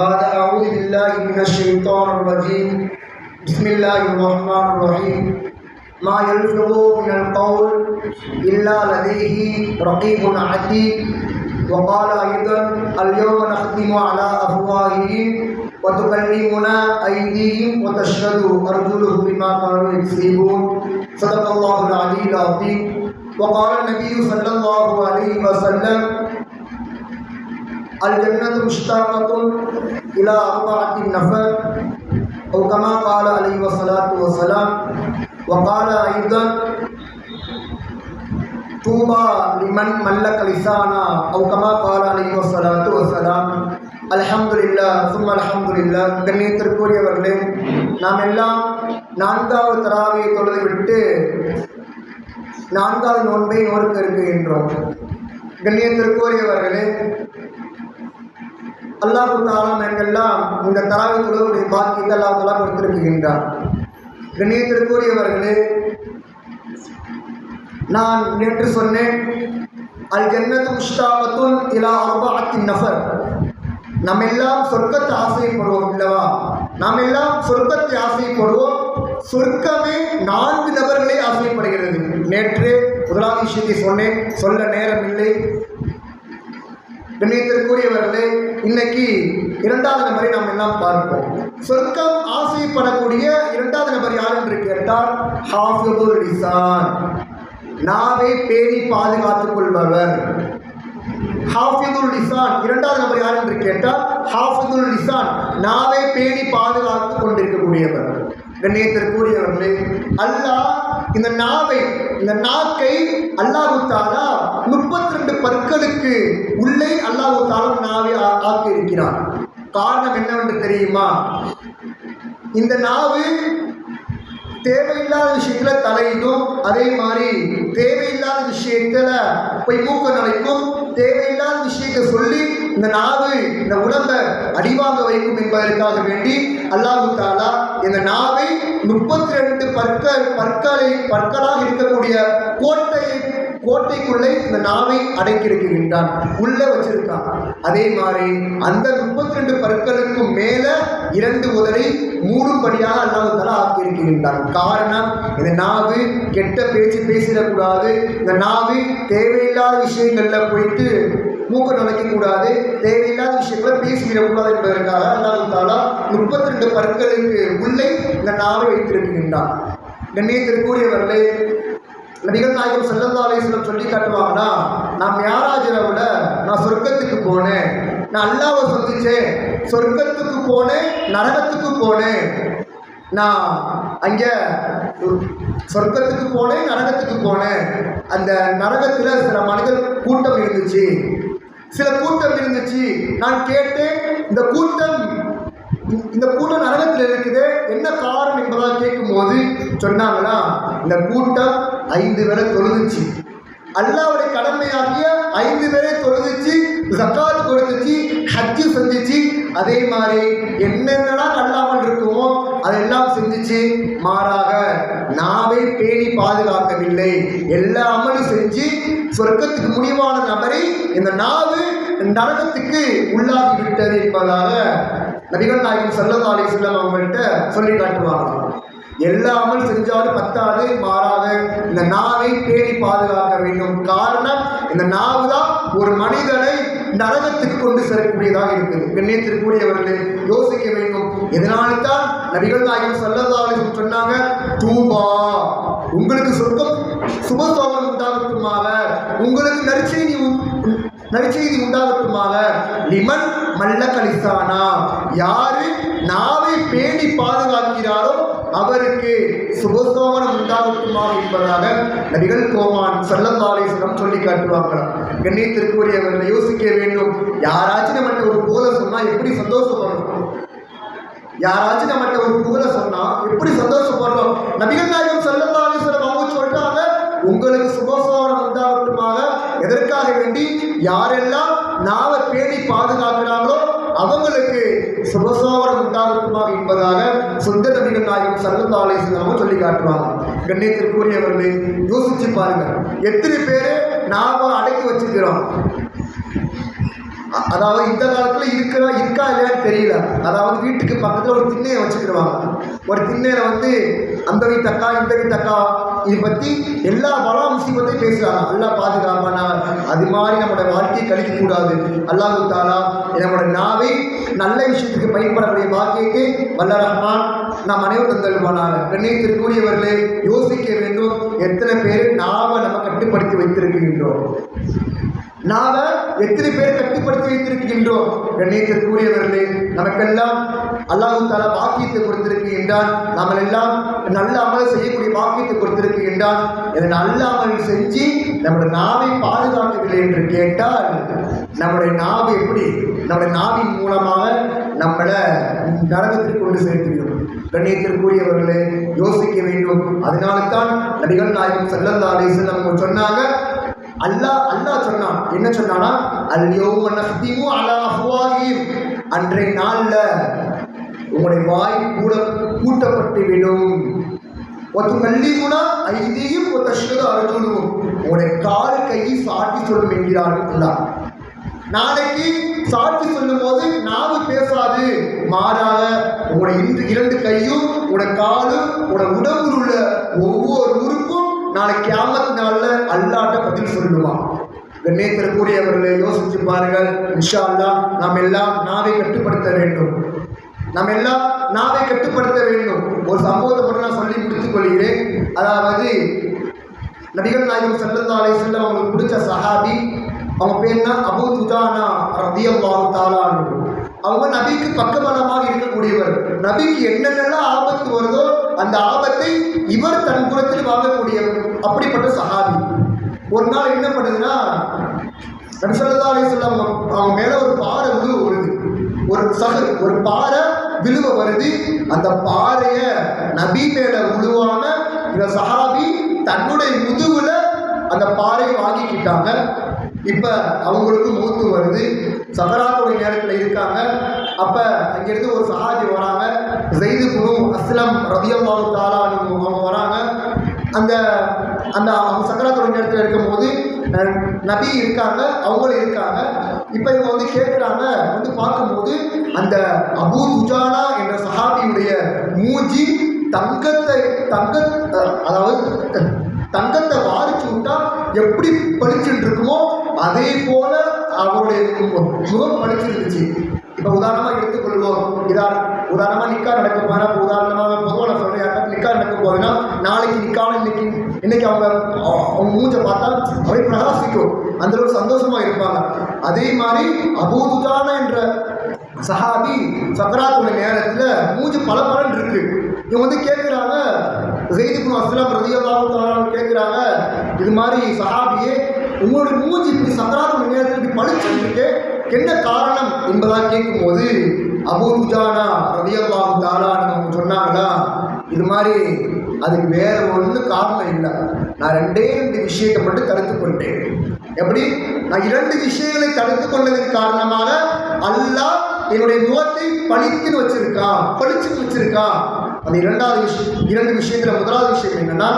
بعد أعوذ بالله من الشيطان الرجيم. بسم الله الرحمن الرحيم. ما يلفظ من القول إلا لديه رقيب عتيد. وقال أيضا اليوم نختم على أفواههم وتكلمنا أيديهم وتشهد أرجلهم بما كانوا يكسبون. صدق الله العلي العظيم. وقال النبي صلى الله عليه وسلم الجنة مشتاقة إلى أربعة نفر أو كما قال عليه الصلاة والسلام وقال أيضا طوبى لمن ملك لسانا أو كما قال عليه الصلاة والسلام அல்ஹம்துலில்லா சும் அல்ஹம்துலில்லா கண்ணியத்திற்குரியவர்களே நாம் எல்லாம் நான்காவது தராவியை தொழுது விட்டு நான்காவது நோன்பை நோக்க இருக்குகின்றோம் கண்ணியத்திற்குரியவர்களே அல்லாஹ் தாலாம் எங்கெல்லாம் இந்த தராவி தொழுவுடைய பாக்கியத்தை அல்லாஹ் தலா கொடுத்திருக்கின்றார். கண்ணியத்திற்குரியவர்களே நான் நேற்று சொன்னேன் அல் ஜன்னத்து முஷ்டாபத்துல் இலா அர்பாத்தின் நஃபர். நாம் எல்லாம் சொர்க்கத்தை ஆசைப்படுவோம் இல்லவா? நாம் எல்லாம் சொர்க்கத்தை ஆசைப்படுவோம். சொர்க்கமே நான்கு நபர்களே ஆசைப்படுகிறது. நேற்று முதலாம் விஷயத்தை சொன்னேன் சொல்ல நேரம் இல்லை. கண்ணியத்திற்குரியவர்களே இன்னைக்கு இரண்டாவது நபரை நாம் எல்லாம் பார்ப்போம். சொர்க்கம் ஆசைப்படக்கூடிய இரண்டாவது நபர் யார் என்று கேட்டால் ஹாஃபிபுல் லிசான். நாவை பேணி பாதுகாத்துக் கொள்பவர். ஹாஃபிதுல் லிசான் இரண்டாவது நபர் யார் என்று கேட்டால் ஹாஃபிதுல் லிசான் நாவை பேணி பாதுகாத்துக் கொண்டிருக்கக்கூடியவர். கண்ணியத்திற்குரியவர்களே அல்லாஹ் இந்த நாவை இந்த நாக்கை அல்லாஹுத்தால பற்களுக்கு உள்ளே அல்லாஹு தாலா நாவை ஆக்கி இருக்கிறார் காரணம் என்னவென்று தெரியுமா? இந்த நாவு தேவையில்லாத விஷயத்துல தலையிடும். அதே மாதிரி தேவையில்லாத விஷயத்துல போய் மூக்க நுழைக்கும். தேவையில்லாத விஷயத்தை சொல்லி இந்த நாவு இந்த உடம்பை அடிவாங்க வைக்கும் என்பதற்காக வேண்டி அல்லாஹு தாலா இந்த நாவை முப்பத்தி ரெண்டு பற்கள் பற்களை பற்களாக இருக்கக்கூடிய கோட்டையை கோட்டைக்குள்ளே இந்த நாவை அடைக்கிருக்கின்றான் உள்ளே வச்சிருக்கான். அதே மாதிரி அந்த முப்பத்தி ரெண்டு பற்களுக்கு மேல இரண்டு உதரை மூடும்படியாக அல்லாஹ் தலா ஆக்கியிருக்கின்றான். காரணம் இந்த நாவு கெட்ட பேச்சு பேசிடக்கூடாது. இந்த நாவு தேவையில்லாத விஷயங்கள்ல போயிட்டு மூக்க நுழைக்கக்கூடாது. தேவையில்லாத விஷயங்களை பேசிவிடக்கூடாது என்பதற்காக அல்லாஹ் தாலா முப்பத்தி ரெண்டு பற்களுக்கு உள்ளே இந்த நாவை வைத்திருக்கின்றான். கண்ணியத்திற்குரியவர்களே நபிகள் நாயகம் செல்லல்லா அலிஸ்லம் சொல்லி காட்டுவாங்கன்னா நான் யாராஜிரவுல நான் சொர்க்கத்துக்கு போனேன். நான் அல்லாவை சந்திச்சேன் சொர்க்கத்துக்கு போனேன் நரகத்துக்கு போனேன். நான் அங்கே சொர்க்கத்துக்கு போனேன் நரகத்துக்கு போனேன். அந்த நரகத்தில் சில மனிதர் கூட்டம் இருந்துச்சு. சில கூட்டம் இருந்துச்சு. நான் கேட்டேன் இந்த கூட்டம் இந்த கூட்டம் நரகத்தில் இருக்குது. என்ன காரணம் என்பதாக கேட்கும்போது சொன்னாங்கன்னா இந்த கூட்டம் ஐந்து பேரை தொழுதுச்சு. அல்லாவுடைய கடமையாகிய ஐந்து பேரை தொழுதுச்சு ஜக்காத் கொடுத்துச்சு ஹஜ்ஜு செஞ்சுச்சு. அதே மாதிரி என்னென்னலாம் கல்லாமல் இருக்குமோ அதெல்லாம் செஞ்சுச்சு. மாறாக நாவே பேணி பாதுகாக்கவில்லை. எல்லா அமலும் செஞ்சு சொர்க்கத்துக்கு முடிவான நபரை இந்த நாவு நரகத்துக்கு உள்ளாகி விட்டது என்பதாக நபிகள் நாயகம் சல்லல்லா அலிஸ்லாம் அவங்கள்ட்ட சொல்லி காட்டுவாங்க எல்லா செஞ்சாலும் பத்தாது மாறாத. இந்த நாவை பேணி பாதுகாக்க வேண்டும். காரணம் இந்த நாவு தான் ஒரு மனிதனை நரகத்துக்கு கொண்டு செல்லக்கூடியதாக இருக்குது. கண்ணியத்திற்குரியவர்களே யோசிக்க வேண்டும். இதனால தான் நபிகள் நாயகம் சல்லல்லா அலி சொன்னாங்க? தூபா உங்களுக்கு சொர்க்கம் சுபசோகம் உண்டாகட்டுமாக. உங்களுக்கு நற்செய்தி நீ நற்செய்தி உண்டாகட்டுமாக. லிமன் மல்ல கலிசானா. யாரு நாவை பேணி பாதுகாக்கிறாரோ அவருக்கு சுபசோமனம் உண்டாகட்டுமா என்பதாக நபிகள் கோமான் சல்லந்தாலேசனம் சொல்லி காட்டுவாங்களாம் கண்ணியத்திற்குரியவர்களை யோசிக்க வேண்டும். யாராச்சும் நம்மகிட்ட ஒரு போத சொன்னா எப்படி சந்தோஷப்படணும்? யாராச்சும் நம்மகிட்ட ஒரு புகழ சொன்னா யாரெல்லாம் நாவை பேணி பாதுகாக்கிறாங்களோ அவங்களுக்கு சுபசோபரம் உண்டாகட்டுமாக என்பதாக சொந்த நபிகள் நாயகம் சல்லல்லா அலிஸ்லாம சொல்லி காட்டுவாங்க கண்ணியத்திற்குரியவர்களே யோசிச்சு பாருங்க எத்தனை பேரு நாம அடக்கி வச்சுக்கிறோம் அதாவது இந்த காலத்துல இருக்கிறா இருக்கா இல்லையான்னு தெரியல. அதாவது வீட்டுக்கு பக்கத்துல ஒரு திண்ணையை வச்சுக்கிடுவாங்க ஒரு திண்ணையில வந்து அந்த வீட்டு அக்கா இந்த வீட்டு அக்கா இது பற்றி எல்லா பல முசீபத்தையும் பேசுகிறாங்க. அல்லா பாதுகாப்பானா அது மாதிரி நம்மளோட வாழ்க்கையை கழிக்க கூடாது அல்லாஹு தாலா நம்மளோட நாவை நல்ல விஷயத்துக்கு பயன்படக்கூடிய வாழ்க்கைக்கு வல்ல ரஹ்மான் நாம் அனைவரும் தந்தல்வானாக கண்ணியத்திற்குரியவர்களே யோசிக்க வேண்டும் எத்தனை பேர் நாவை நம்ம கட்டுப்படுத்தி வைத்திருக்கின்றோம். நாம எத்தனை பேர் கட்டுப்படுத்தி வைத்திருக்கின்றோம்? கண்ணியத்திற்குரியவர்களே நமக்கெல்லாம் அல்லாஹு தாலா பாக்கியத்தை கொடுத்திருக்கின்றான். நாமல் எல்லாம் நல்ல அமல் செய்யக்கூடிய பாக்கியத்தை கொடுத்திருக்கின்றான். இதை நல்ல அமல் செஞ்சு நம்முடைய நாவை பாதுகாக்கவில்லை என்று கேட்டால் நம்முடைய நாவு எப்படி? நம்முடைய நாவின் மூலமாக நம்மளை நரகத்திற்கு கொண்டு சேர்த்துவிடும். கண்ணியத்திற்குரியவர்களே யோசிக்க வேண்டும். அதனால தான் நபிகள் நாயகம் செல்லந்தாலே செல்லம் சொன்னாங்க அல்லாஹ் அல்லாஹ் சொன்னான். என்ன சொன்னானா? அல்யோம நஃப்திமு அலா அஃப்வாஹிம். அன்றைய நாள்ல உங்களுடைய வாய் கூட கூட்டப்பட்டு விடும். ஒத்து கல்லிமுனா ஐதியும் ஒரு தஷ்கது அர்ஜுனும் உங்களுடைய கால் கையை சாட்சி சொல்லும் என்கிறார்கள் அல்லாஹ். நாளைக்கு சாட்சி சொல்லும் போது நாவு பேசாது. மாறாக உங்களுடைய இன்று இரண்டு கையும் உங்களுடைய காலும் உங்களுடைய உடம்பில் உள்ள ஒவ்வொரு உறுப்பும் நாளைக்கு ஆமத்து நாளில் அல்லாட்ட பதில் சொல்லுவான். கண்ணியத்திற்குரியவர்களை யோசிச்சு பாருங்கள். இன்ஷா அல்லாஹ் நாம் எல்லாம் நாவை கட்டுப்படுத்த வேண்டும். நாம் எல்லாம் நாவை கட்டுப்படுத்த வேண்டும். ஒரு சம்பவத்தை மட்டும் நான் சொல்லி முடித்துக் கொள்கிறேன். அதாவது நடிகர் நாயகம் சல்லல்லா அலைஹி வஸல்லம் அவங்களுக்கு பிடிச்ச சஹாபி அவங்க பேர்னா அபூ துஜானா ரதியல்லாஹு தஆலா அவங்க நபிக்கு பக்கபலமாக இருக்கக்கூடியவர். நபிக்கு என்னென்னலாம் ஆபத்து வருதோ அந்த ஆபத்தை இவர் தன் புறத்தில் வாங்கக்கூடியவர் அப்படிப்பட்ட சஹாபி. ஒரு நாள் என்ன பண்ணுதுன்னா நபிசல்லா அலிஸ்லாம் அவங்க அவங்க மேல ஒரு பாறை வந்து வருது ஒரு சகு ஒரு பாறை விழுவ வருது. அந்த பாறைய நபி மேல விழுவாம இந்த சஹாபி தன்னுடைய முதுகுல அந்த பாறையை வாங்கிக்கிட்டாங்க. இப்ப அவங்களுக்கு மூத்து வருது. சகராத்துடைய இருக்காங்க. அப்ப அங்கிருந்து ஒரு சஹாஜி வராங்க. ஜெயிது குரு அஸ்லம் ரதியல்லாஹு தாலா அவங்க வராங்க. அந்த அந்த அவங்க சக்கராத்துடைய நேரத்தில் இருக்கும்போது நபி இருக்காங்க அவங்களும் இருக்காங்க. இப்போ இவங்க வந்து கேட்குறாங்க வந்து பார்க்கும்போது அந்த அபு துஜானா என்ற சஹாபியுடைய மூஞ்சி தங்கத்தை தங்க அதாவது தங்கத்தை வாரிச்சு விட்டா எப்படி பளிச்சுட்டு இருக்குமோ அதே போல அவருடைய முகம் பளிச்சிருந்துச்சு இப்போ உதாரணமாக எடுத்துக்கொள்வோம். இதான் உதாரணமாக நிக்கா நடக்க போனா இப்போ உதாரணமாக பொதுவாக நான் சொல்றேன் யாருக்காவது நிக்கா நடக்க போதுன்னா நாளைக்கு நிக்கான இன்னைக்கு இன்னைக்கு அவங்க அவங்க மூஞ்ச பார்த்தா அப்படியே பிரகாசிக்கும். அந்த அளவுக்கு சந்தோஷமா இருப்பாங்க. அதே மாதிரி அபூதுதான என்ற சஹாபி சக்கராத்துடைய நேரத்தில் மூஞ்ச பல இருக்கு. இவங்க வந்து கேட்குறாங்க ஜெயிதுபுன் அஸ்லாம் ரதியல்லாஹு கேட்குறாங்க இது மாதிரி சஹாபியே உங்களுடைய மூஞ்சி இப்படி சக்கராத்துடைய நேரத்தில் இப்படி இருக்கு என்ன காரணம் என்பதாக கேட்கும்போது அபூ துஜானா ரதியல்லாஹு தாலான்னு அவங்க சொன்னாங்கன்னா இது மாதிரி அதுக்கு வேற ஒன்று காரணம் இல்லை. நான் ரெண்டே ரெண்டு விஷயத்தை மட்டும் தடுத்து கொண்டேன். எப்படி? நான் இரண்டு விஷயங்களை தடுத்து கொண்டதன் காரணமாக அல்லாஹ் என்னுடைய முகத்தை பழித்துன்னு வச்சிருக்கான் பழிச்சுன்னு வச்சிருக்கான். அந்த இரண்டாவது விஷயம் இரண்டு விஷயத்துல முதலாவது விஷயம் என்னன்னா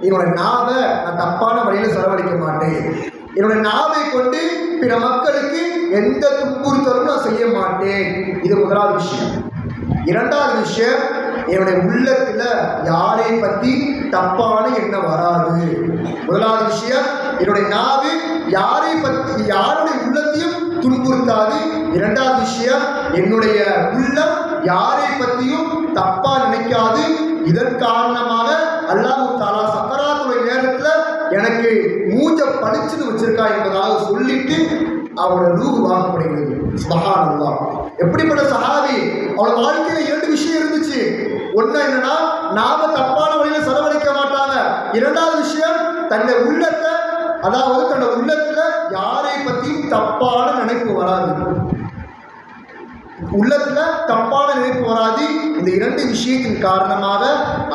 என்னோட நாவை நான் தப்பான வழியில் செலவழிக்க மாட்டேன். என்னோட நாவை கொண்டு பிற மக்களுக்கு எந்த துன்புறுத்தலும் நான் செய்ய மாட்டேன். இது முதலாவது விஷயம். இரண்டாவது விஷயம் என்னுடைய உள்ளத்தில் யாரை பற்றி தப்பான எண்ணம் வராது. முதலாவது விஷயம் என்னுடைய நாவு யாரை பற்றி யாருடைய உள்ளத்தையும் துன்புறுத்தாது. இரண்டாவது விஷயம் என்னுடைய உள்ளம் யாரை பற்றியும் தப்பாக நினைக்காது. இதன் காரணமாக அல்லாஹு தாலா சக்கராத்துடைய நேரத்துல எனக்கு மூஞ்ச படிச்சுன்னு வச்சிருக்கா என்பதாக சொல்லிட்டு அவனோட ரூபு வாங்கப்படுகிறது. மகானந்தா எப்படிப்பட்ட சஹாபி? அவனோட வாழ்க்கையில இரண்டு விஷயம் இருந்துச்சு. ஒன்று என்னன்னா நாம தப்பான வழியில செலவழிக்க மாட்டாங்க. இரண்டாவது விஷயம் தன்னை உள்ளத்தை அதாவது தன்னோட உள்ளத்துல யாரை பத்தியும் தப்பான நினைப்பு வராது. உள்ளத்துல தப்பான நினைப்பு வராது. இந்த இரண்டு விஷயத்தின் காரணமாக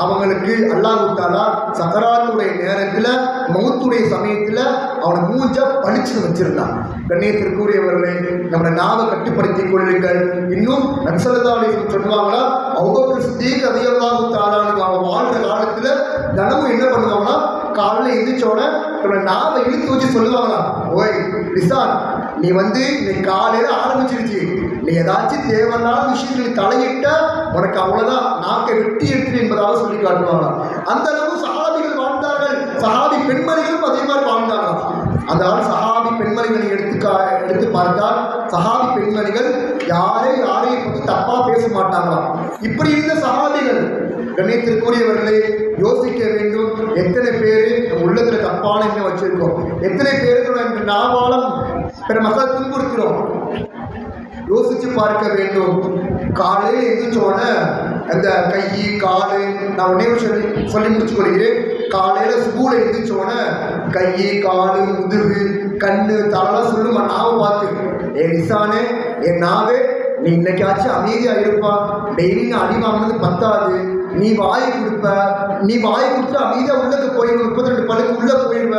அவங்களுக்கு அல்லாஹு தாலா சகராத்துடைய நேரத்துல மௌத்துடைய சமயத்துல அவனை மூஞ்ச பளிச்சு வச்சிருந்தான். கண்ணியத்திற்குரியவர்களே நம்ம நாவை கட்டுப்படுத்திக் கொள்ளுங்கள். இன்னும் நக்சலதாலி சொல்லுவாங்களா அவங்க சித்தீக் அதிகமாக தாளானு அவன் வாழ்ற காலத்துல தினமும் என்ன பண்ணுவாங்கன்னா காலைல எந்திரிச்சோட தன்னோட நாவை இழுத்து வச்சு சொல்லுவாங்களா ஓய் ரிசான் நீ வந்து இன்னைக்கு காலையில ஆரம்பிச்சிருச்சு. நீ ஏதாச்சும் தேவையில்லாத விஷயத்தில் தலையிட்டால் உனக்கு அவ்வளவுதான். நாக்கை வெட்டி எடுத்து என்பதாக சொல்லி காட்டுவாங்க அந்த அளவு சஹாபிகள் வாழ்ந்தார்கள். சஹாபி பெண்மணிகளும் அதே மாதிரி வாழ்ந்தாங்களாம் அதாவது சஹாபி பெண்மணிகளை எடுத்து எடுத்து பார்த்தால் சஹாபி பெண்மணிகள் யாரை யாரையும் பற்றி தப்பா பேச மாட்டாங்களாம் இப்படி இருந்த சஹாபிகள் கண்ணியத்திற்குரியவர்களே யோசிக்க வேண்டும். எத்தனை பேர் உள்ளத்துல தப்பான எண்ணம் வச்சிருக்கோம்? எத்தனை பேருக்கு நம்ம பிற மக்கள் துன்புறுத்துறோம் யோசிச்சு பார்க்க வேண்டும். காலையில் எந்திரிச்சோட அந்த கை காலு நான் உடனே சொல்லி சொல்லி முடிச்சு கொள்கிறேன். காலையில் ஸ்கூலில் எந்திரிச்சோட கை காலு முதுகு கண்ணு தலைலாம் சொல்லுமா நாவை பார்த்து ஏ நிசானே என் நாவே நீ இன்னைக்காச்சும் அமைதியாக இருப்பா. டெய்லி நான் அடி வாங்கினது பத்தாது. நீ வாய் கொடுப்ப நீ வாய் கொடுத்து அமைதியா உள்ளக்கு போயிடுவ முப்பத்தி ரெண்டு பல்லுக்கு உள்ள போயிடுவ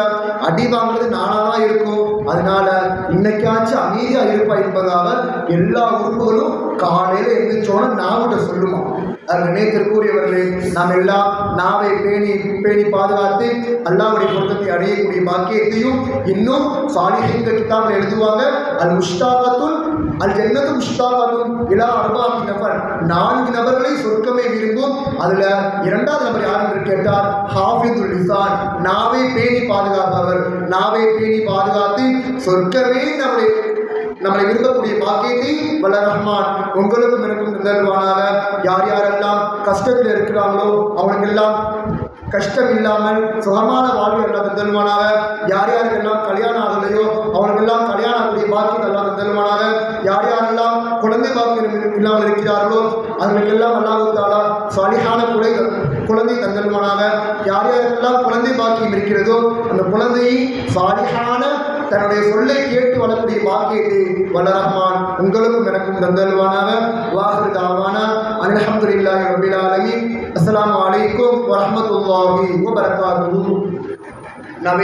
அடி வாங்குறது நானா தான் இருக்கும். அதனால இன்னைக்காச்சும் அமைதியா இருப்பா என்பதாக எல்லா உறுப்புகளும் காலையில எந்திரிச்சோன நாவிட்ட சொல்லுமா? அது நினைத்திற்குரியவர்களே நாம் எல்லாம் நாவை பேணி பேணி பாதுகாத்து அல்லாவுடைய பொருத்தத்தை அடையக்கூடிய பாக்கியத்தையும் இன்னும் சாலிஹிங்க கிட்டாமல் எழுதுவாங்க. அது முஷ்தாகத்துல் அல் ஜன்னத்து முஷ்தாகத்தும் இலா அர்பாபி நபர். நான்கு நபர்களை சொர்க்கமே விரும்பும். அதுல இரண்டாவது நபர் யார் என்று கேட்டார் ஹாஃபிதுல் லிசான். நாவே பேணி பாதுகாப்பவர். நாவே பேணி பாதுகாத்து சொர்க்கமே நம்முடைய நம்மளை விரும்பக்கூடிய பாக்கியத்தை வல்ல ரஹ்மான் உங்களுக்கும் எனக்கும் நிகழ்வானாக யார் யாரெல்லாம் கஷ்டத்தில் இருக்கிறாங்களோ அவங்களுக்கெல்லாம் கஷ்டம் இல்லாமல் சுகமான வாழ்வு எல்லாம் தந்தல்வானாக யார் யாருக்கெல்லாம் கல்யாணம் ஆகலையோ அவங்களுக்கெல்லாம் கல்யாணம் ஆகக்கூடிய பாக்கியம் எல்லாம் தந்தல்வானாக யார் யாரெல்லாம் குழந்தை பாக்கியம் இல்லாமல் இருக்கிறார்களோ அவர்களுக்கெல்லாம் அல்லாஹாலா சாலிகான குலை குழந்தை தந்தல்வானாக யார் யாருக்கெல்லாம் குழந்தை பாக்கியம் இருக்கிறதோ அந்த குழந்தையை சாலிகான தன்னுடைய சொல்லை கேட்டு வரக்கூடிய பாக்கியத்தை வல்லரஹ்மான் உங்களுக்கும் எனக்கும் தந்தல்வானாக. வாஹிரு தாவானா. அல்ஹம்துலில்லாஹி ரப்பில் ஆலமீன். அஸ்ஸலாமு அலைக்கும் வரஹ்மத்துல்லாஹி வபரகாத்துஹு. நபி